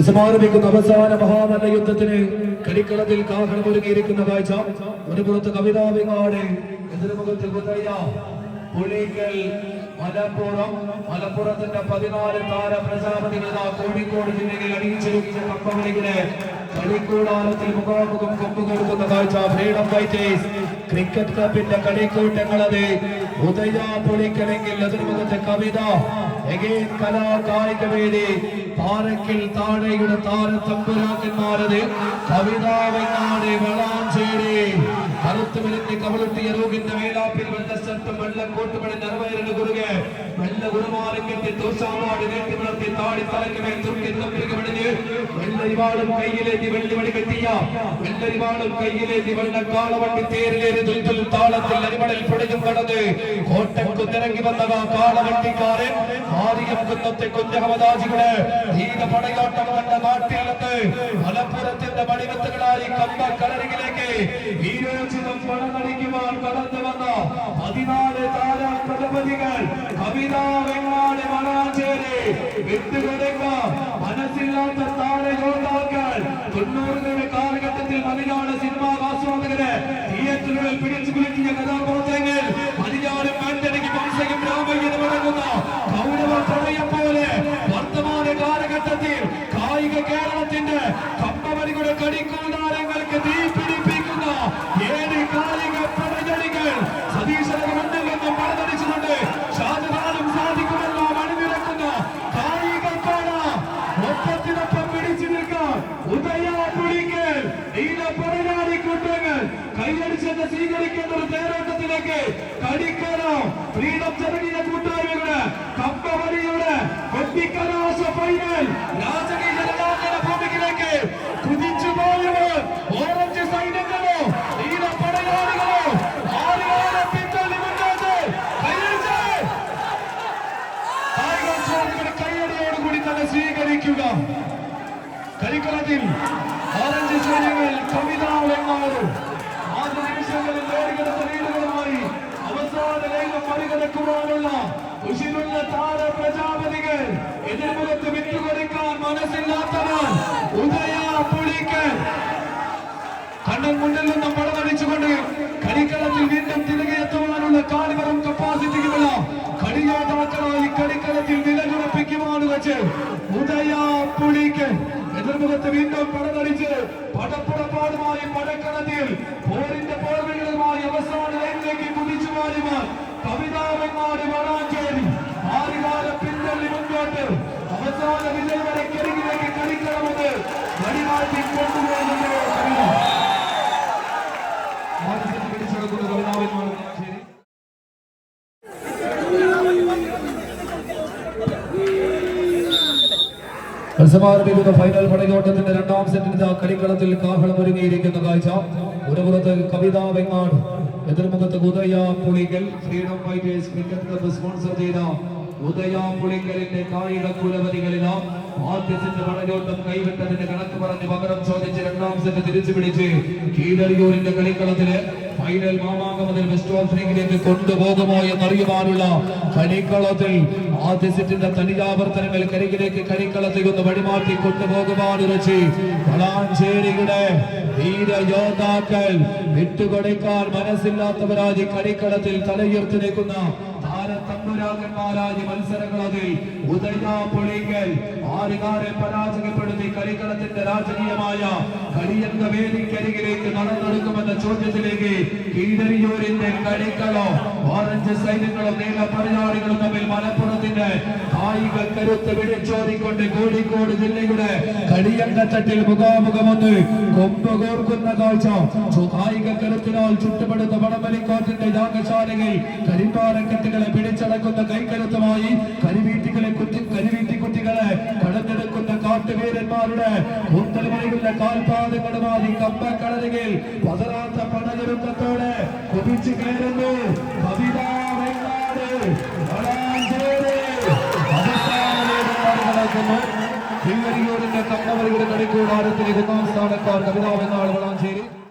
സമാരംഭിക്കുന്ന അവസാന മഹാമല്ല യുദ്ധത്തിന് കളിക്കളത്തിൽ കാഹളം ഒരുങ്ങിയിരിക്കുന്ന കാഴ്ച ഒരു പുറത്ത് കവിതാവിങ്ങാട് എതിർമുഖത്ത് കുതയ്യ പുളിക്കൽ മലപ്പുറം മലപ്പുറത്തിന്റെ പതിനാല് താര പ്രജാപതികൾ കോഴിക്കോട് ജില്ലയിൽ അണിയിച്ചിരിക്കുന്ന കമ്പകളികളെ കളിക്കൂടാരത്തിൽ മുഖാമുഖം കൊമ്പു കൊടുക്കുന്ന കാഴ്ച ഫ്രീഡം ഫൈറ്റേഴ്സ്. ക്രിക്കറ്റ് ക്ലബിന്റെ കളിക്കൂട്ടങ്ങളത് ഉദയ പൊളിക്കണമെങ്കിൽ എതിർമുഖത്തെ കവിത. എഗെയിൻ കലാ കായിക വേദി. പാറക്കിൽ താഴെയുടെ താരത്തമ്പുരാക്കന്മാരത് കവിതാവെങ്ങാട് വളാഞ്ചേരി കറുത്ത് വിരുന്ന് കവളുട്ടിയ രോഗിന്റെ വേലാപ്പിൽ വെള്ളശത്തും വെള്ളക്കോട്ടുപടി നിറവേറിന് കുറുകെ. വെള്ള കുറുമാലും കെട്ടി തോശാമാട് കെട്ടി വളർത്തി താടി തലയ്ക്ക് മേൽ തുമ്പി തമ്പിക്ക് വെളിഞ്ഞ് വെള്ളരിവാളും കയ്യിലേക്ക് വെള്ളിമണി കെട്ടിയ വെള്ളരിവാളും കയ്യിലേക്ക് വെള്ളക്കാളവണ്ടി തേരിലേറി തുൽത്തുൽ താളത്തിൽ അരിമണൽ പൊടിഞ്ഞു കടന്ന് കോട്ടക്കു തിരങ്ങി വന്നവ കാളവണ്ടിക്കാരൻ. ആദിയം കുന്നത്തെ കുഞ്ഞഹമദാജികൾ ധീര പടയോട്ടം കണ്ട നാട്ടിൽ നിന്ന് മലപ്പുറത്തിന്റെ മണിമത്തുകളായി കമ്പ കളരികിലേക്ക് വീരോചിതം പണമടിക്കുവാൻ കടന്നു വന്ന പതിനാല് താര പ്രജപതികൾ കവിതാ വെങ്ങാട് വളാഞ്ചേരി വിട്ടുകൊടുക്ക മനസ്സില്ലാത്ത താര യോദ്ധാക്കൾ തൊണ്ണൂറുകളുടെ കാലഘട്ടത്തിൽ മലയാള സിനിമാ ആസ്വാദകരെ തിയേറ്ററുകളിൽ പിടിച്ചു കുലുക്കിയ കഥാപാത്രങ്ങൾ സ്വീകരിക്കുന്ന ഒരു തേരോട്ടത്തിലേക്ക് കടിക്കണം ഫ്രീഡം ജനകീയ കൂട്ടായ്മകളുടെ കമ്പവലിയുടെ കൊട്ടിക്കലാശ ഫൈനൽ രാജകീയ ഭൂമിയിലേക്ക് കുതിച്ചു പോയവർ ഓറഞ്ച് സൈന്യങ്ങളോ നീല പടയാളികളോ ആരുകാരെ പിന്തള്ളി മുന്നോട്ട് കൈയടിയോടുകൂടി തന്നെ സ്വീകരിക്കുക. കരിക്കളത്തിൽ ഓറഞ്ച് സൈന്യങ്ങൾ കവിത വെങ്ങാറും ആദ്യ നിമിഷങ്ങളിൽ നേടിയെടുത്ത ലീഡുകളുമായി അവസാന ലേഖം മറികടക്കുവാനുള്ള ഉശിരുള്ള താര പ്രജാപതികൾ എതിർമുഖത്ത് വിട്ടുകൊടുക്കാൻ മനസ്സില്ലാത്തവർ ഉദയ പുളിക്കൽ കണ്ണൻ മുന്നിൽ നിന്നും പടനടിച്ചുകൊണ്ട് കളിക്കളത്തിൽ വീണ്ടും തിരികെ എത്തുവാനുള്ള കാലിവരം കപ്പാസിറ്റിക്കുള്ള കളിയോട്ടാക്കളായി കളിക്കളത്തിൽ നിലയുറപ്പിക്കുവാണ് വെച്ച് ഉദയ പുളിക്കൻ എതിർമുഖത്ത് വീണ്ടും പടനടിച്ച് പടപ്പുറപ്പാടുമായി പടക്കളത്തിൽ പോരിന്റെ പോർവികളുമായി അവസാന ലൈനിലേക്ക് കുതിച്ചു മാറിമാർ കവിതാവെങ്ങാട് വളാഞ്ചേരി ആറുകാല പിന്തള്ളി മുന്നോട്ട്. അവസാന വിജയം വരെ കരികിലേക്ക് കളിക്കണമെന്ന് വഴിമാറ്റി കൊണ്ടുപോകുന്നത് കവിത ആദ്യത്തെ പിടിച്ചെടുക്കുന്ന കവിതാവെങ്ങാട് വളാഞ്ചേരി സമാരംഭിക്കുന്ന ഫൈനൽ പടയോട്ടത്തിന്റെ രണ്ടാം സെറ്റിന്റെ കളിക്കളത്തിൽ കാഹളം ഒരുങ്ങിയിരിക്കുന്ന കാഴ്ച. ഒരു പുറത്ത് Kavitha Vengad എതിർമുഖത്ത് Udaya Pulikal freedom fighters cricket club sponsor ചെയ്ത ഉദയ പുളിക്കലിന്റെ കായിക കുലപതികളില ആദ്യ സെറ്റ് പടയോട്ടം കൈവിട്ടതിന്റെ കണക്ക് പറഞ്ഞ് പകരം ചോദിച്ച് രണ്ടാം സെറ്റ് തിരിച്ചു പിടിച്ച് കീഴടിയൂരിന്റെ കളിക്കളത്തിൽ ഫൈനൽ മാമാങ്കം മുതൽ വെസ്റ്റ് ഓഫറിംഗിലേക്ക് കൊണ്ടുപോകുമോ എന്നറിയുവാനുള്ള കളിക്കളത്തിൽ ആദ്യ സെറ്റിന്റെ തനിജാവർത്തനങ്ങൾ കരികിലേക്ക് കളിക്കളത്തിൽ ഒന്ന് വഴിമാറ്റി കൊണ്ടുപോകുവാനുറച്ച് വളാഞ്ചേരിയുടെ ധീര യോദ്ധാക്കൾ വിട്ടുകൊടുക്കാൻ മനസ്സില്ലാത്തവരാജി കളിക്കളത്തിൽ തലയുയർത്തി നിൽക്കുന്ന താരത്തമ്പുരാകന്മാരാജി മത്സരങ്ങളതിൽ ഉദയ പൊളിക്കൽ പരാജയപ്പെടുത്തി കളിക്കളത്തിന്റെ രാജകീയമായ കളിയങ്ക വേദിക്കരികിലേക്ക് നടന്നെടുക്കുമെന്ന ചോദ്യത്തിലേക്ക് കീഴരിയൂരിന്റെ കളിക്കളോ ഓറഞ്ച് സൈന്യങ്ങളും നീല പടയാളികളും തമ്മിൽ മലപ്പുറത്തിന്റെ കായിക കരുത്ത് വിളിച്ചോടിക്കൊണ്ട് കോഴിക്കോട് ജില്ലയുടെ കളിയങ്കത്തട്ടിൽ മുഖാമുഖമൊന്ന് കൊമ്പ് കോർക്കുന്ന കാഴ്ച കായിക കരുത്തിനാൽ ചുട്ടുപടുത്ത വടമലിക്കാറ്റിന്റെ യാഗശാലകൾ കരിമ്പാറക്കെട്ടുകളെ പിടിച്ചടക്കുന്ന. കൈക്കരുത്തുമായി കരിവീട്ടികളെ കുറ്റി കരിവീട്ടി കുട്ടികളെ കടഞ്ഞെടുക്കുന്ന കാട്ടുവീരന്മാരുടെ കൂന്തൽമണികളുടെ കാൽപാദങ്ങളുമായി കമ്പക്കടലുകൾ പതറാത്ത പടയൊരുക്കത്തോടെ കുതിച്ചു കയറുന്നു. കവിത വെങ്ങാട് വളാഞ്ചേരി. കളിക്കൂടാരത്തിലെ ഒന്നാം സ്ഥാനക്കാർ കവിത വെങ്ങാട് വളാഞ്ചേരി.